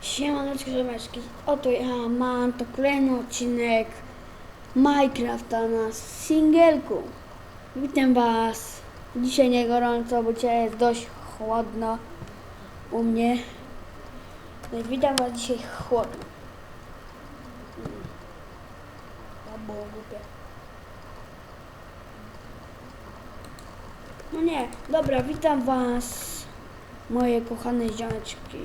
Siemaneczki, żemeczki. Oto ja mam to kolejny odcinek Minecrafta na singielku. Witam was. Dzisiaj nie gorąco, bo dzisiaj jest dość chłodno u mnie. No witam was dzisiaj chłodno. Mm. To było głupie. No nie, dobra, witam was, moje kochane ziomeczki.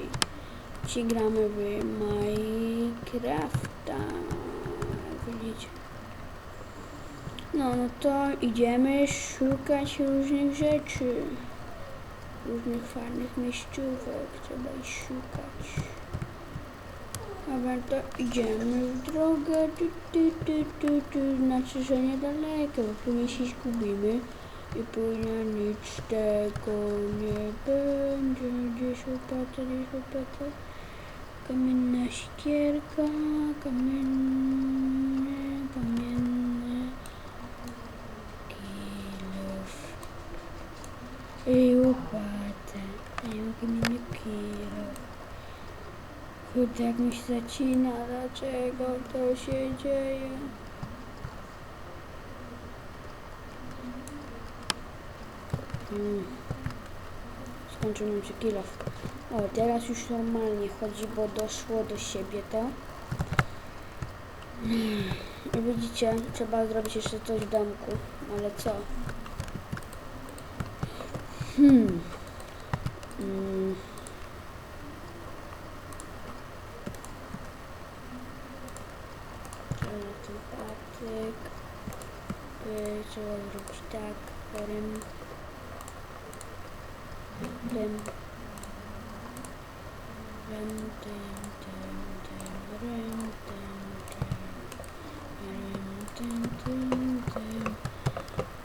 Dzisiaj gramy w Minecrafta. Widzicie. No, no to idziemy szukać różnych rzeczy. Różnych fajnych miejscówek. Trzeba ich szukać. Dobra, to idziemy w drogę. Tu, tu, tu, tu, tu. Znaczy, że niedaleko, bo później się zgubimy. I później nic tego nie będzie. Gdzieś łopata, gdzieś łopata. Kamienna ścierka, kamienne, kamienne. Kilof. I łopata. I kamienny kilof. Kurde, jak mi się zacina, dlaczego to się dzieje? Mm. Skończył nam się kilof. O, teraz już normalnie chodzi, bo doszło do siebie to. I widzicie, trzeba zrobić jeszcze coś w domku. Ale co? Hmm. Mm. Trzeba ten patyk. Y, Trzeba zrobić tak. Rym. Rym.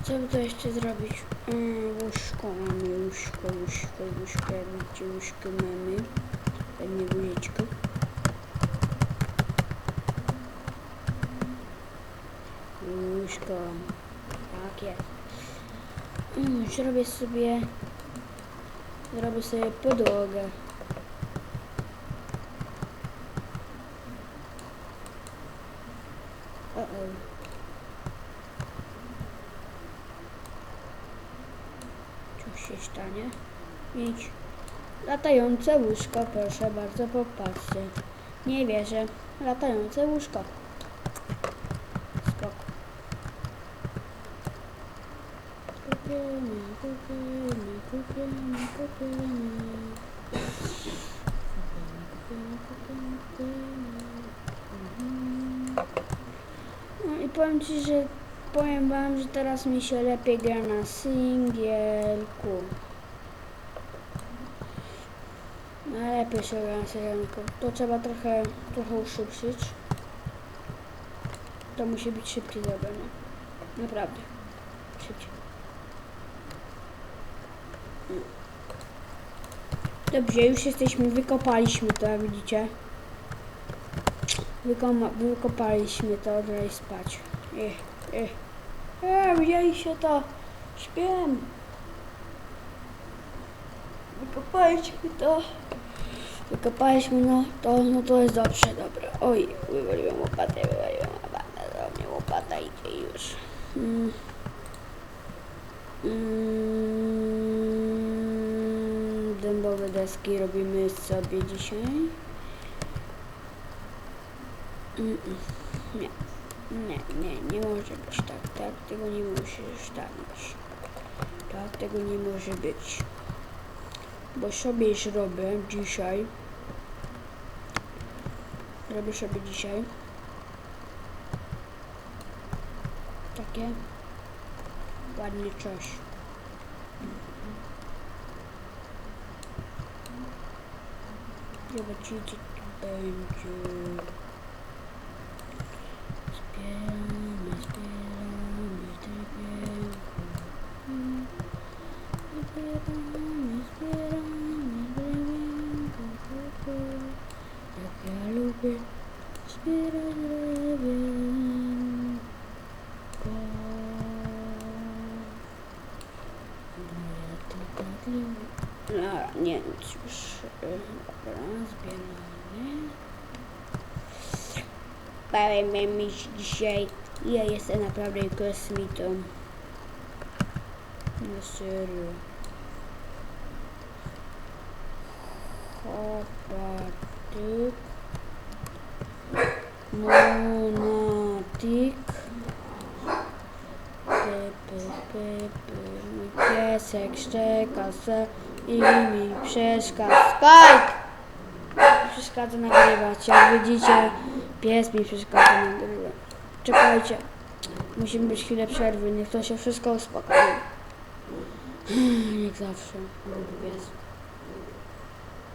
Co by to jeszcze zrobić? Łóżko mamy, łóżko, łóżko, łóżko, jak widzicie, łóżko mamy. Pewnie guziczko. Łóżko. Tak jest. Mm, zrobię sobie... Zrobię sobie podłogę. O, o. Coś się stanie? Idź. Latające łóżko, proszę bardzo, popatrzcie. Nie wierzę. Latające łóżko. Kupiemy, kupiemy. Kupiemy, kupiemy, kupiemy. Mhm. No i powiem Ci, że powiem Wam, że teraz mi się lepiej gra na singielku. Najlepiej się gra na singielku. To trzeba trochę, trochę uszybszyć. To musi być szybciej zrobione. Naprawdę. Szybciej. Dobrze, już jesteśmy, wykopaliśmy to, jak widzicie. Wykoma, wykopaliśmy to, żeby spać. Ech, ech. E, widzieliście to? Śpiem. Wykopaliśmy to. Wykopaliśmy, no to, no to jest dobrze, dobra. Oj, wywaliłem łopatę, wywaliłem łopatę, do mnie łopata idzie już. Mm. Mm, dębowe deski robimy sobie dzisiaj. Mm, mm, Nie, nie, nie, nie może być tak, tak, tego nie musisz tak. Tak, tego nie może być. Bo sobie zrobię dzisiaj. Robię sobie dzisiaj. Takie ładnie coś. Zobaczycie, tu będzie. No, nie, nic już. y, Dobra, zbieramy. Iż dzisiaj, ja jestem naprawdę kosmitą. No serio. Chopatyk. Monatik. Py, py, py, py. Mój piesek szczeka se i mi przeszkadza. Skype! Przeszkadza nagrywać. Jak widzicie, pies mi przeszkadza. Czekajcie. Musimy być chwilę przerwy. Niech to się wszystko uspokoi. Jak zawsze. Głupi pies.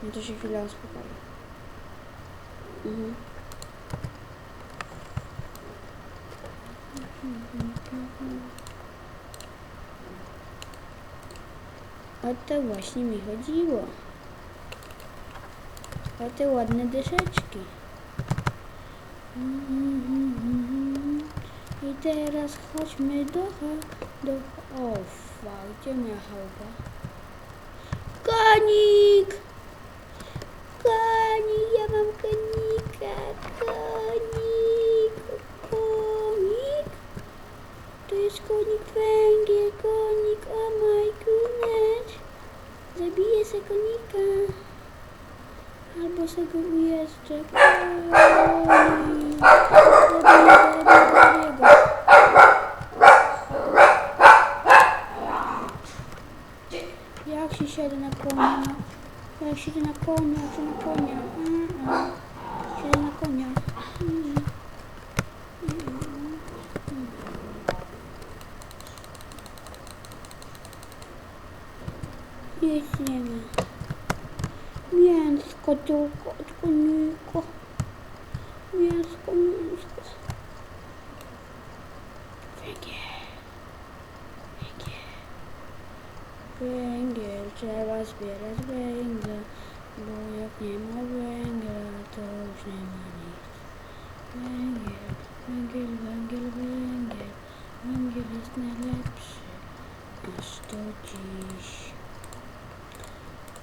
Niech to się chwilę uspokoi. Mhm. O to właśnie mi chodziło. O te ładne dyszeczki. I teraz chodźmy do do O, fuck, gdzie moja chałupa? Konik! Konik, ja mam konika, konik, konik. To jest konik węgiel, konik, oh my goodness. Zabiję se konika. Albo se go ujeżdżę. Şuraya koymuyor, şuraya koymuyor. Şuraya koymuyor. Yüzüme. Mięsko, tylko, tylko, tylko. Mięsko, mięsko. Węgiel. Węgiel. Węgiel. Trzeba zbierać węgiel, bo jak nie ma węgla, to już nie ma nic. Węgiel, węgiel, węgiel, węgiel, węgiel jest najlepszy, aż do dziś.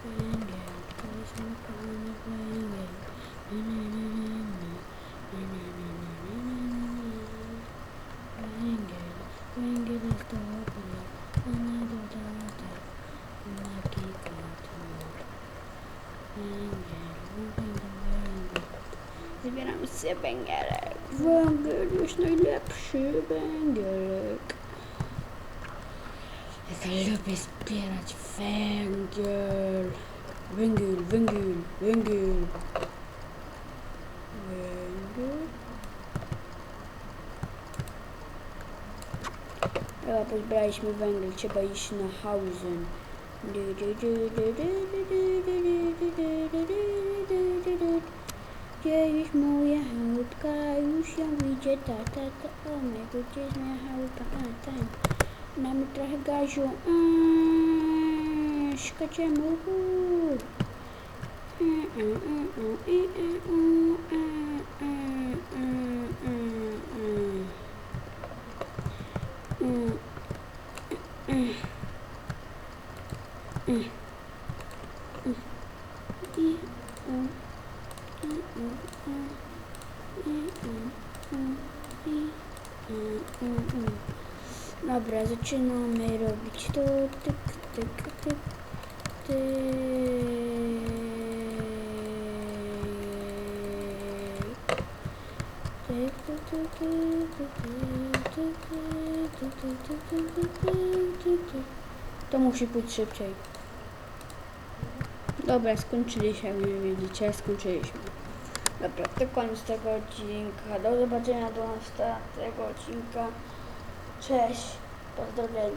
Węgiel, to jest mój kochany węgiel. Na, na, na, na, na. Na, na, na, na, na, na, na, na. Węgiel, węgiel jest dobry, a na dodatek na gigaton. Węgiel, węgiel, węgiel. Zbieram sobie węgielek. Węgiel jest najlepszy węgielek. Jak lubię zbierać węgiel. Węgiel, węgiel, węgiel. Węgiel. Chyba pozbraliśmy węgiel, trzeba iść na Hausen. Gdzie Widzieliś moje hałutka, już ją widzę tata, to ona, gdzie jest moja chałupka, a na mě trochu gažu, a škače uuu. Mm. zaczynamy robić to, tyk, tyk, tyk, tyk. To musi być szybciej. Dobra, skończyliśmy, jak widzicie, skończyliśmy. Dobra, to koniec tego odcinka. Do zobaczenia do następnego odcinka. Cześć! Öldürmeyin.